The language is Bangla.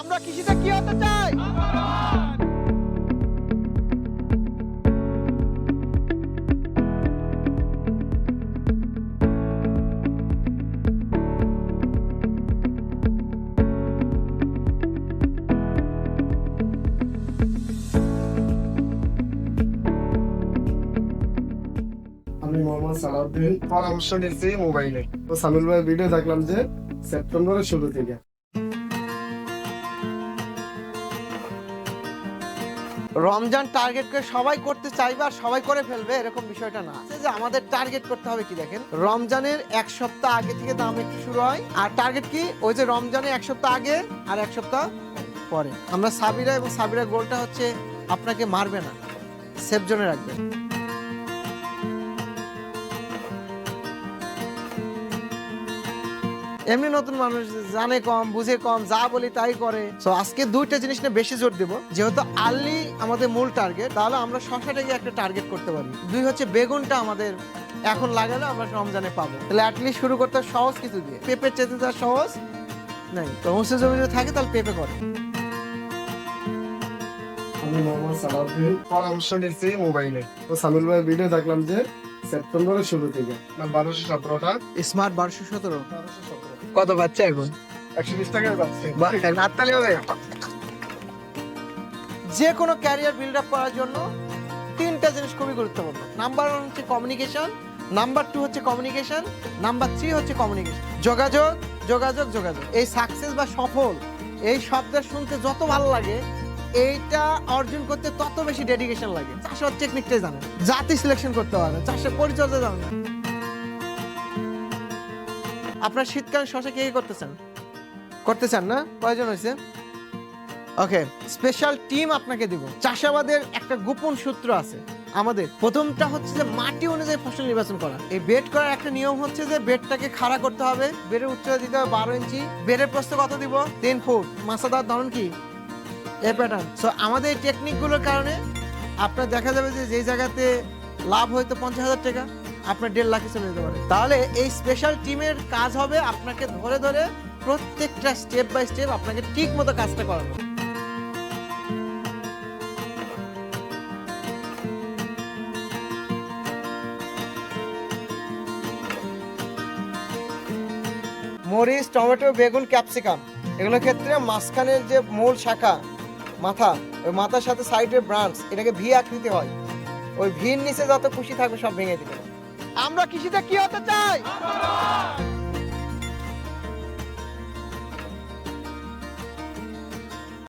আমরা কৃষিতে কি হতে চাই? আমি মোহাম্মদ সালাউদ্দিন। পরামর্শ নিচ্ছি মোবাইলে। তো সামিল ভাইয়ের ভিডিও দেখলাম যে সেপ্টেম্বরের শুরু থেকে রমজান টার্গেট করে সবাই করতে চাইবে আর সবাই করে ফেলবে, এরকম বিষয়টা না। যে আমাদের টার্গেট করতে হবে কি দেখেন? রমজানের এক সপ্তাহ আগে থেকে দাম একটু শুরু হয়, আর টার্গেট কি? ওই যে রমজানে এক সপ্তাহ আগে আর এক সপ্তাহ পরে। আমরা সাবিরা এবং সাবিরা গোলটা হচ্ছে আপনাকে মারবে না, সেফ জোনে রাখবে। এমনি নতুন মানুষ জানে কম বুঝে কম যা বলি তাই করে। তো আজকে দুইটা জিনিস নিয়ে বেশি জোর দেব। যেহেতু আর্লি আমাদের মূল টার্গেট তাহলে আমরা শশাটাকে একটা টার্গেট করতে পারি। দুই হচ্ছে বেগুনটা আমাদের এখন লাগালে আমরা রমজানে পাবো। তাহলে অ্যাটলিস্ট শুরু করতে সহজ কিছু দিয়ে। পেঁপে চেতে তার সহজ নাই। তো উঁচু জমি যদি থাকে তাহলে পেঁপে করে। আমি মোহাম্মদ সালাউদ্দিন। পরামর্শ নিচ্ছি মোবাইলে। তো সামিল ভাইয়ের ভিডিও দেখলাম যে সেপ্টেম্বরের শুরু থেকে। না বারোশো সতেরোটা। স্মার্ট বারোশো সতেরো। বারোশো সতেরো কত বাচ্চা এখন? একশো বিশ টাকায় পাচ্ছে। হাততালি হবে। যে কোনো ক্যারিয়ার বিল্ড আপ করার জন্য তিনটা জিনিস খুবই গুরুত্বপূর্ণ। নাম্বার ওয়ান হচ্ছে কমিউনিকেশন নাম্বার টু হচ্ছে কমিউনিকেশন নাম্বার থ্রি হচ্ছে কমিউনিকেশন যোগাযোগ যোগাযোগ যোগাযোগ। এই সাকসেস বা সফল এই শব্দের শুনতে যত ভালো লাগে এইটা অর্জন করতে তত বেশি ডেডিকেশন লাগে। চাষের টেকনিকটাই জানেন। জাতি সিলেকশন করতে পারবেন চাষের পরিচর্যা জানেন। না আপনার শীতকালীন শশা কে করতেছেন? করতে চান না? প্রয়োজন হয়েছে? ওকে স্পেশাল টিম আপনাকে দিব। চাষাবাদের একটা গোপন সূত্র আছে। আমাদের প্রথমটা হচ্ছে যে মাটি অনুযায়ী ফসল নির্বাচন করা। এই বেড করার একটা নিয়ম হচ্ছে যে বেডটাকে খাড়া করতে হবে। বেডের উচ্চতা দিতে হবে বারো ইঞ্চি। বেডের প্রস্থ কত দিব? তিন ফুট। মাছা দেওয়ার ধরন কি? এ প্যাটার্ন সো আমাদের এই টেকনিকগুলোর কারণে আপনার দেখা যাবে যে যেই জায়গাতে লাভ হয়তো পঞ্চাশ হাজার টাকা আপনার দেড় লাখে চলে যেতে পারে। তাহলে এই স্পেশাল টিমের কাজ হবে আপনাকে ধরে ধরে প্রত্যেকটা স্টেপ বাই স্টেপ আপনাকে ঠিক মতো কাজটা করানো। মরিচ, টমেটো, বেগুন, ক্যাপসিকাম, এগুলোর ক্ষেত্রে মাঝখানের যে মূল শাখা, মাথা, ওই মাথার সাথে সাইডের ব্রাঞ্চ এটাকে ভি আকৃতি হয়। ওই ভির নিচে যত খুশি থাকবে সব ভেঙে দিবে আমরা কৃষিতে কি হতে চাই?